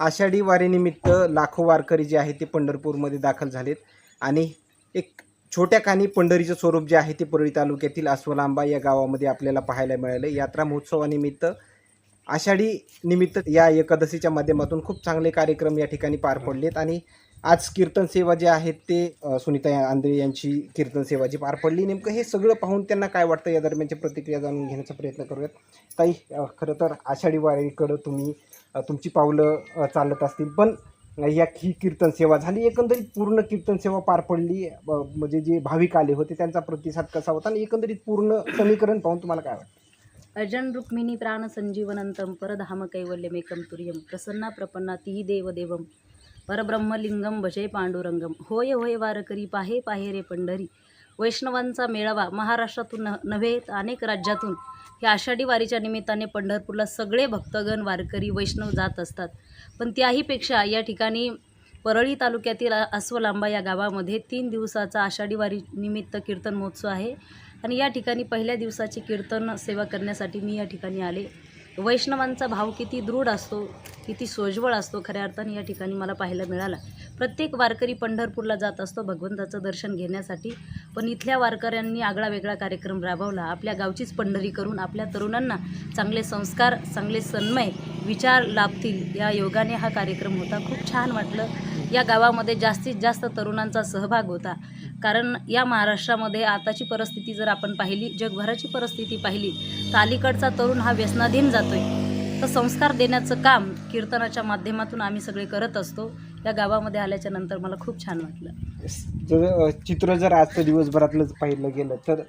आषाढी वारीनिमित्त लाखो वारकरी जे आहे ते पंढरपूरमध्ये दाखल झालेत. आणि एक छोट्या कानी पंढरीचं स्वरूप जे आहे ते परळी तालुक्यातील अस्वलांबा या गावामध्ये आपल्याला पाहायला मिळालं. यात्रा महोत्सवानिमित्त आषाढी निमित्त या एकादशीच्या माध्यमातून खूप चांगले कार्यक्रम या ठिकाणी पार पडलेत. आणि आज कीर्तन सेवा जे आहेत ते सुनीता आंधळे यांची कीर्तन सेवा जी पार पडली नेमकं हे सगळं पाहून त्यांना काय वाटतं? या दरम्यानची प्रतिक्रिया जाणून घेण्याचा प्रयत्न करूयात. ताई खरं तर आषाढी वारीकडं तुम्ही तुमची पावलं चालत असतील पण या ही कीर्तन सेवा झाली एकंदरीत पूर्ण कीर्तन सेवा पार पडली म्हणजे जे भाविक आले होते त्यांचा प्रतिसाद कसा होता? आणि एकंदरीत पूर्ण समीकरण पाहून तुम्हाला काय वाटतं? अजन रुक्मिणी प्राण संजीवनंतम परधाम कैवल्यमेकम तुर्यम प्रसन्ना प्रपन्ना ती देवदेवम परब्रह्मलिंगम भजय पांडुरंगम. होय होय वारकरी पाहे पाहे रे पंढरी. वैष्णवांचा मेळावा महाराष्ट्रातून नव्हे तर अनेक राज्यातून. या आषाढी वारीच्या निमित्ताने पंढरपूरला सगळे भक्तगण वारकरी वैष्णव जात असतात. पण त्याहीपेक्षा या ठिकाणी परळी तालुक्यातील अस्वलांबा या गावामध्ये तीन दिवसाचा आषाढी वारी निमित्त कीर्तन महोत्सव आहे. आणि या ठिकाणी पहिल्या दिवसाची कीर्तन सेवा करण्यासाठी मी या ठिकाणी आले. वैष्णवांचा भाव किती दृढ असतो किती सोज्वळ असतो खऱ्या अर्थाने या ठिकाणी मला पाहायला मिळाला. प्रत्येक वारकरी पंढरपूरला जात असतो भगवंताचं दर्शन घेण्यासाठी. पण इथल्या वारकऱ्यांनी आगळा वेगळा कार्यक्रम राबवला. आपल्या गावचीच पंढरी करून आपल्या तरुणांना चांगले संस्कार चांगले सन्मय विचार लाभतील या योगाने हा कार्यक्रम होता. खूप छान वाटलं. या गावामध्ये जास्तीत जास्त तरुणांचा सहभाग होता. कारण या महाराष्ट्रामध्ये आताची परिस्थिती जर आपण पाहिली जगभराची परिस्थिती पाहिली तर अलीकडचा तरुण हा व्यसनाधीन जातो आहे तर संस्कार देण्याचं काम कीर्तनाच्या माध्यमातून आम्ही सगळे करत असतो. या गावामध्ये आल्याच्यानंतर मला खूप छान वाटलं. जर चित्र जर आजचं दिवसभरातलं पाहिलं गेलं तर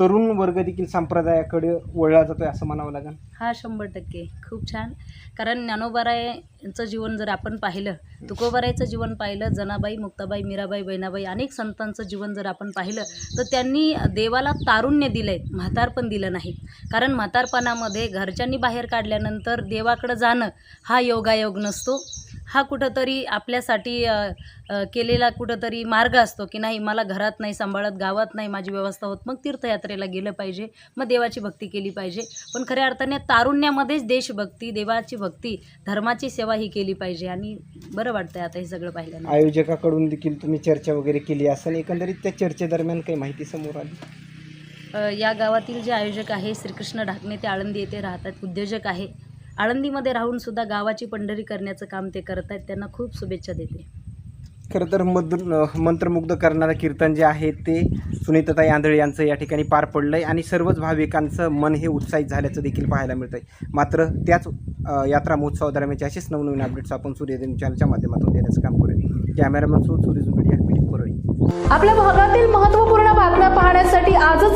तरुण वर्ग देखील संप्रदायाकडे वळला जातोय असं म्हणावं लागेल. हा शंभर टक्के. खूप छान. कारण ज्ञानोबारायांचं जीवन जर आपण पाहिलं तुकोबारायचं जीवन पाहिलं जनाबाई मुक्ताबाई मीराबाई बहिणाबाई अनेक संतांचं जीवन जर आपण पाहिलं तर त्यांनी देवाला तारुण्य दिलं आहे म्हातारपण दिलं नाही. कारण म्हातारपणामध्ये घरच्यांनी बाहेर काढल्यानंतर देवाकडं जाणं हा योगायोग नसतो. हा कुठंतरी आपल्यासाठी केलेला कुठंतरी मार्ग असतो की नाही मला घरात नाही सांभाळत गावात नाही माझी व्यवस्था होत मग तीर्थयात्रेला गेलं पाहिजे मग देवाची भक्ती केली पाहिजे. पण खऱ्या अर्थाने तारुण्यामध्येच देशभक्ती देवाची भक्ती धर्माची सेवा ही केली पाहिजे आणि बरं वाटतंय आता हे सगळं पाहिल्यानं आयोजकाकडून देखील तुम्ही चर्चा वगैरे केली असेल एकंदरीत त्या चर्चेदरम्यान काही माहिती समोर आली? या गावातील जे आयोजक आहे श्रीकृष्ण ढाकणे ते आळंदी येथे राहतात उद्योजक आहे. आळंदीमध्ये राहून सुद्धा गावाची पंढरी करण्याचं काम ते करत आहेत. त्यांना खूप शुभेच्छा देते. खरं तर मद मंत्रमुग्ध करणारं कीर्तन जे आहे ते सुनीताताई आंधळे यांचं या ठिकाणी पार पडलं आहे आणि सर्वच भाविकांचं मन हे उत्साहित झाल्याचं देखील पाहायला मिळतं आहे मात्र त्याच यात्रा महोत्सवादरम्यानचे असेच नवनवीन अपडेट्स आपण सूर्यदेव चॅनलच्या माध्यमातून देण्याचं काम करूया cameraman so Suryaju media media Parli आपल्या भागातील महत्त्वपूर्ण बातम्या पाहण्यासाठी आजच